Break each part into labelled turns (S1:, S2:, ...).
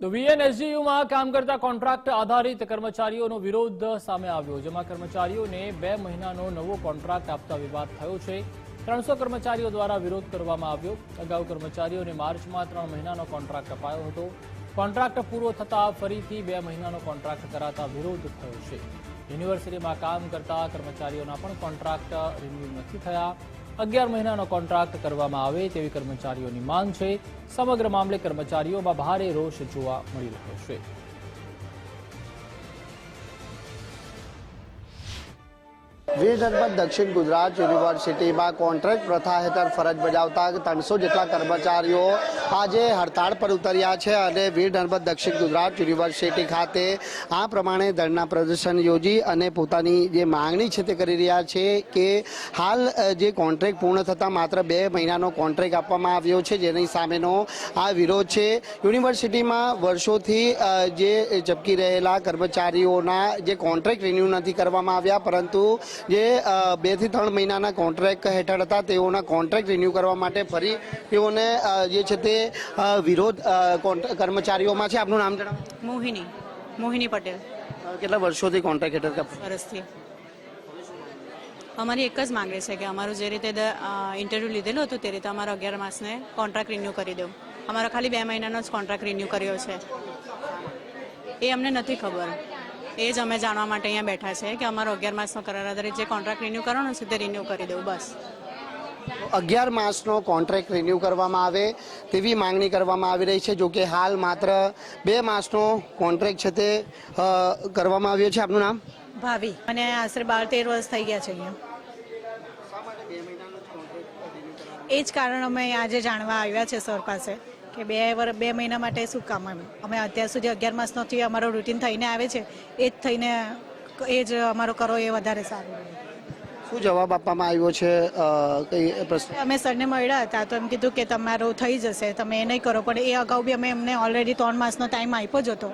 S1: તો વીએનએસજીયુમાં કામ કરતા કોન્ટ્રાક્ટ આધારિત કર્મચારીઓનો વિરોધ સામે આવ્યો, જેમાં કર્મચારીઓને બે મહિનાનો નવો કોન્ટ્રાક્ટ આપતા વિવાદ થયો છે. ત્રણસો કર્મચારીઓ દ્વારા વિરોધ કરવામાં આવ્યો. અગાઉ કર્મચારીઓને માર્ચમાં ત્રણ મહિનાનો કોન્ટ્રાક્ટ અપાયો હતો. કોન્ટ્રાક્ટ પૂરો થતા ફરીથી બે મહિનાનો કોન્ટ્રાક્ટ કરાતા વિરોધ થયો છે. યુનિવર્સિટીમાં કામ કરતા કર્મચારીઓના પણ કોન્ટ્રાક્ટ રિન્યુ નથી થયા. અગિયાર મહિનાનો કોન્ટ્રાક્ટ કરવામાં આવે તેવી કર્મચારીઓની માંગ છે. સમગ્ર મામલે કર્મચારીઓમાં ભારે રોષ જોવા મળી રહ્યો છે.
S2: વીર દક્ષિણ ગુજરાત યુનિવર્સિટીમાં કોન્ટ્રાક્ટ પ્રથા હેઠળ ફરજ બજાવતા ત્રણસો જેટલા કર્મચારીઓ આજે હડતાળ પર ઉતર્યા છે અને વીર નર્મદ દક્ષિણ ગુજરાત યુનિવર્સિટી ખાતે આ પ્રમાણે ધરના પ્રદર્શન યોજી અને પોતાની જે માંગણી છે તે કરી રહ્યા છે કે હાલ જે કોન્ટ્રાક્ટ પૂર્ણ થતાં માત્ર બે મહિનાનો કોન્ટ્રાક્ટ આપવામાં આવ્યો છે, જેની સામેનો આ વિરોધ છે. યુનિવર્સિટીમાં વર્ષોથી જે ચપકી રહેલા કર્મચારીઓના જે કોન્ટ્રાક્ટ રિન્યૂ નથી કરવામાં આવ્યા, પરંતુ જે બેથી ત્રણ મહિનાના કોન્ટ્રાક્ટ હેઠળ હતા તેઓના કોન્ટ્રાક્ટ રિન્યૂ કરવા માટે ફરી તેઓને જે છે તે વિરોધ કર્મચારીઓમાં છે. આપનું નામ જણાવો.
S3: મોહિની મોહિની પટેલ.
S2: કેટલા વર્ષોથી કોન્ટ્રાક્ટ હેઠળ?
S3: વર્ષથી. અમારી એક જ માંગે છે કે અમારું જે રીતે ઇન્ટરવ્યૂ લીધેલું હતું તે રીતે અમારો અગિયાર માસને કોન્ટ્રાક્ટ રિન્યૂ કરી દઉં. અમારો ખાલી બે મહિનાનો જ કોન્ટ્રાક્ટ રિન્યૂ કર્યો છે. એ અમને નથી ખબર. એ જ અમે જાણવા માટે અહીંયા બેઠા છે કે અમારો અગિયાર માસનો કરાર આધારિત જે કોન્ટ્રાક્ટ રિન્યૂ કરવાનો છે તે રિન્યૂ કરી દઉં બસ.
S2: અગિયાર માસનો કોન્ટ્રાક્ટ રિન્યૂ કરવામાં આવે તેવી માંગણી કરવામાં આવી રહી છે જો કે હાલ માત્ર બે માસનો કોન્ટ્રાક્ટ છે તે કરવામાં આવ્યો છે. આપનું નામ?
S4: ભાવી અને આશરે બાર તેર વર્ષ થઈ ગયા છે અહીંયા. એ જ કારણ અમે આજે જાણવા આવ્યા છે સર પાસે. કે બે વર બે મહિના માટે શું કામ એમ. અમે અત્યાર સુધી અગિયાર માસનોથી અમારો રૂટીન થઈને આવે છે એ જ થઈને એ જ અમારો કરો એ વધારે સારું.
S2: શું જવાબ આપવામાં આવ્યો છે કઈ પ્રશ્ન?
S4: અમે સરને મળ્યા હતા તો એમ કીધું કે તમારું થઈ જશે તમે એ નહીં કરો પણ એ અગાઉ બી અમે એમને ઓલરેડી ત્રણ માસનો ટાઈમ આપ્યો જ હતો.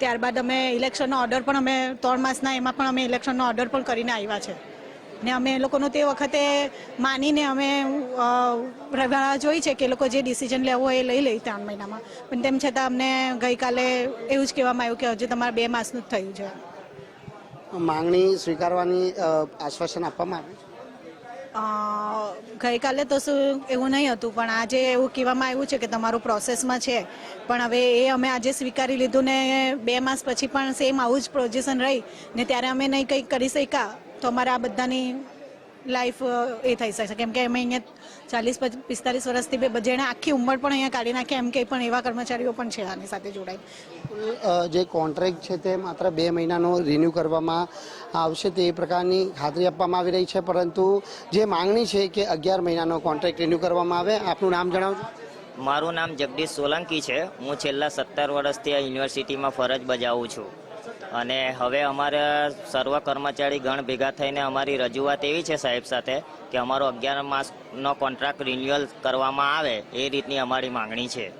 S4: ત્યારબાદ અમે ઇલેક્શનનો ઓર્ડર પણ અમે ત્રણ માસના એમાં પણ અમે ઇલેક્શનનો ઓર્ડર પણ કરીને આવ્યા છે. ને અમે એ લોકોનું તે વખતે માનીને અમે રાહ જોઈ છે કે એ લોકો જે ડિસિઝન લેવો હોય એ લઈ લે ત્રણ મહિનામાં. પણ તેમ છતાં અમને ગઈકાલે એવું જ કહેવામાં આવ્યું કે હજુ તમારે બે માસનું જ થયું છે.
S2: માંગણી સ્વીકારવાની આશ્વાસન આપવામાં આવ્યું
S4: ગઈકાલે તો શું એવું નહીં હતું પણ આજે એવું કહેવામાં આવ્યું છે કે તમારું પ્રોસેસમાં છે. પણ હવે એ અમે આજે સ્વીકારી લીધું ને બે માસ પછી પણ સેમ આવું જ પોઝિશન રહી ને ત્યારે અમે નહીં કંઈક કરી શક્યા. તો અમારે આ બધાની લાઈફ એ થઈ શકે કેમ કે અમે અહીંયા ચાલીસ પિસ્તાલીસ વર્ષથી બે જેણે આખી ઉંમર પણ અહીંયા કાઢી નાખી એમ કે પણ એવા કર્મચારીઓ પણ છે આની સાથે
S2: જોડાય જે કોન્ટ્રાક્ટ છે તે માત્ર બે મહિનાનો રિન્યૂ કરવામાં આવશે તે પ્રકારની ખાતરી આપવામાં આવી રહી છે પરંતુ જે માંગણી છે કે અગિયાર મહિનાનો કોન્ટ્રાક્ટ રિન્યૂ કરવામાં આવે આપનું નામ જણાવજો.
S5: મારું નામ જગદીશ સોલંકી છે. હું છેલ્લા સત્તર વર્ષથી આ યુનિવર્સિટીમાં ફરજ બજાવું છું. અને હવે અમારે સર્વ કર્મચારી ગણ ભેગા થઈને અમારી રજૂઆત એવી છે સાહેબ સાથે કે અમારો અગિયાર માસનો કોન્ટ્રાક્ટ રિન્યુઅલ કરવામાં આવે એ રીતની અમારી માંગણી છે.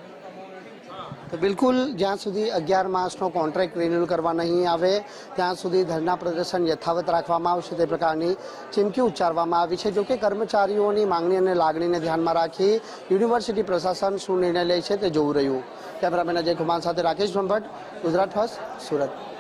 S2: તો બિલકુલ, જ્યાં સુધી અગિયાર માસનો કોન્ટ્રાક્ટ રિન્યુઅલ કરવા નહીં આવે, ત્યાં સુધી ધરના પ્રદર્શન યથાવત રાખવામાં આવશે તે પ્રકારની ચીમકી ઉચ્ચારવામાં આવી છે. જોકે કર્મચારીઓની માંગણી અને લાગણીને ધ્યાનમાં રાખી યુનિવર્સિટી પ્રશાસન શું નિર્ણય લે છે તે જોવું રહ્યું. કેમેરામેન અજય કુમાર સાથે રાકેશ બ્રહ્મભટ્ટ ગુજરાત ફર્સ્ટ, સુરત.